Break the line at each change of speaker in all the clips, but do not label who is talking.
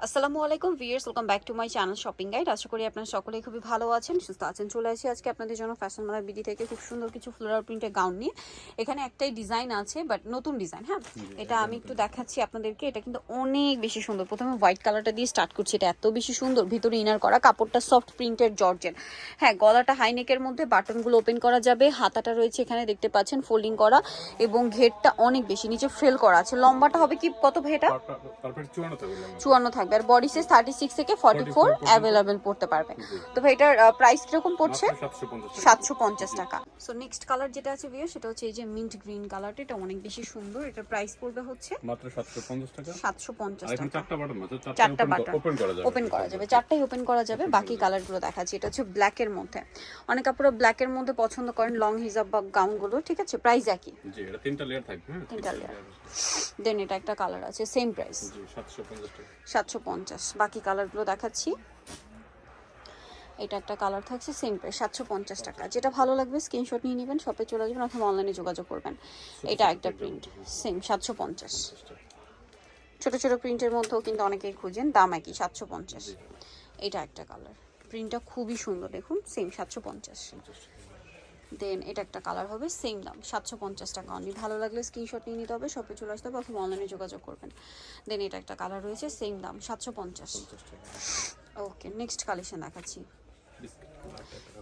আসসালামু আলাইকুম viewers welcome back to my channel shopping guide আশা করি আপনারা সকলেই খুবই ভালো আছেন সুস্থ আছেন। চলে আসি আজকে আপনাদের জন্য ফ্যাশন মালার বিডি থেকে খুব সুন্দর কিছু ফ্লোরাল প্রিন্টের গাউন নিয়ে। এখানে একটাই ডিজাইন আছে বাট নতুন ডিজাইন হ্যাঁ? এটা আমি একটু দেখাচ্ছি আপনাদেরকে। এটা কিন্তু অনেক বেশি সুন্দর। প্রথমে হোয়াইট কালারটা দিয়ে স্টার্ট করছি। এটা এত বেশি সুন্দর। ভিতরে ইনার করা কাপড়টা সফট প্রিন্টের জর্জেন হ্যাঁ গলাটা হাইনেকের মধ্যে বাটনগুলো ওপেন করা যাবে। হাতাটা রয়েছে এখানে দেখতে পাচ্ছেন ফোল্ডিং করা। এবং ঘেরটা অনেক বেশি নিচে ফ্রেল করা আছে। লম্বাটা হবে কি? কত ভেটা
চুয়ান্ন।
চুয়ান্ন থাকবে। আর বডি সাইজ থার্টি সিক্স থেকে ফর্টি ফোর অ্যাভেলেবেল পড়তে পারবে। তো ভাই এটার প্রাইস কীরকম পড়ছে?
মাত্র 750 টাকা।
সাতশো পঞ্চাশ টাকা। সো নেক্সট কালার যেটা আছে ভিও সেটা হচ্ছে এই যে মিন্ট গ্রিন কালারটা এটা অনেক বেশি সুন্দর। এটার প্রাইস পড়বে হচ্ছে
মাত্র 750 টাকা।
সাতশো পঞ্চাশ টাকা।
চারটা বাটন আছে।
চারটা button।
ওপেন করা যাবে।
ওপেন করা যাবে। চারটাই ওপেন করা যাবে। বাকি কালারগুলো দেখাচ্ছি। এটা হচ্ছে ব্ল্যাকের মধ্যে। অনেক আপনারা ব্ল্যাকের মধ্যে পছন্দ করেন লং হিজাব বা গাউনগুলো ঠিক আছে? প্রাইস একই।
জি এটা তিনটা লেয়ার থাকবে হ্যাঁ?
তিনটা layer। দেন এটা একটা কালার আছে সেম প্রাইস
জি 750 টাকা।
সাতশো পঞ্চাশ। বাকি কালারগুলো দেখাচ্ছি। এটা একটা কালার থাকছে সেম প্রাইস সাতশো পঞ্চাশ টাকা। যেটা ভালো লাগবে স্ক্রিনশট নিয়ে নেবেন শপে চলে যাবেন অথবা অনলাইনে যোগাযোগ করবেন। এটা একটা প্রিন্ট সেম সাতশো পঞ্চাশ। ছোটো ছোটো প্রিন্টের মধ্যেও কিন্তু অনেকেই খুঁজেন, দাম একই, সাতশো পঞ্চাশ। এটা একটা কালার। প্রিন্টটা খুবই সুন্দর, দেখুন সেম সাতশো পঞ্চাশ। দেন এটা একটা কালার হবে সেম দাম সাতশো পঞ্চাশ টাকা অনলি ভালো লাগলে স্ক্রিনশট নিয়ে নিতে হবে শপে চলে আসতে হবে অথবা অনলাইনে যোগাযোগ করবেন। দেন এটা একটা কালার রয়েছে সেম দাম সাতশো পঞ্চাশ। ওকে নেক্সট কালেকশন দেখাচ্ছি।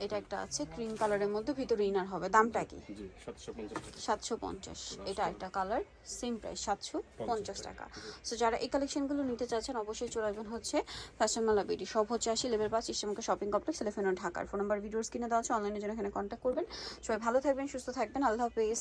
এটা একটা আছে ক্রিম কালারের মধ্যে ভিতরে ইনার হবে। দামটা কি?
জি 750 টাকা।
সাতশো পঞ্চাশ। এটা একটা কালার সেম প্রাইস সাতশো পঞ্চাশ টাকা। সো যারা এই কালেকশনগুলো নিতে চাচ্ছেন অবশ্যই চলে আসবেন হচ্ছে ফ্যাশন মালা বিডি সব হচ্ছে আসি লেভেল পাঁচ ইসলামকে শপিং কমপ্লেক্স এলিফেন্ট ঢাকার ফোন নাম্বার ভিডিওস কিনে দেওয়া আছে অনলাইনে জন্য এখানে কন্ট্যাক্ট করবেন। সবাই ভালো থাকবেন সুস্থ থাকবেন আল্লাহ হাফেজ।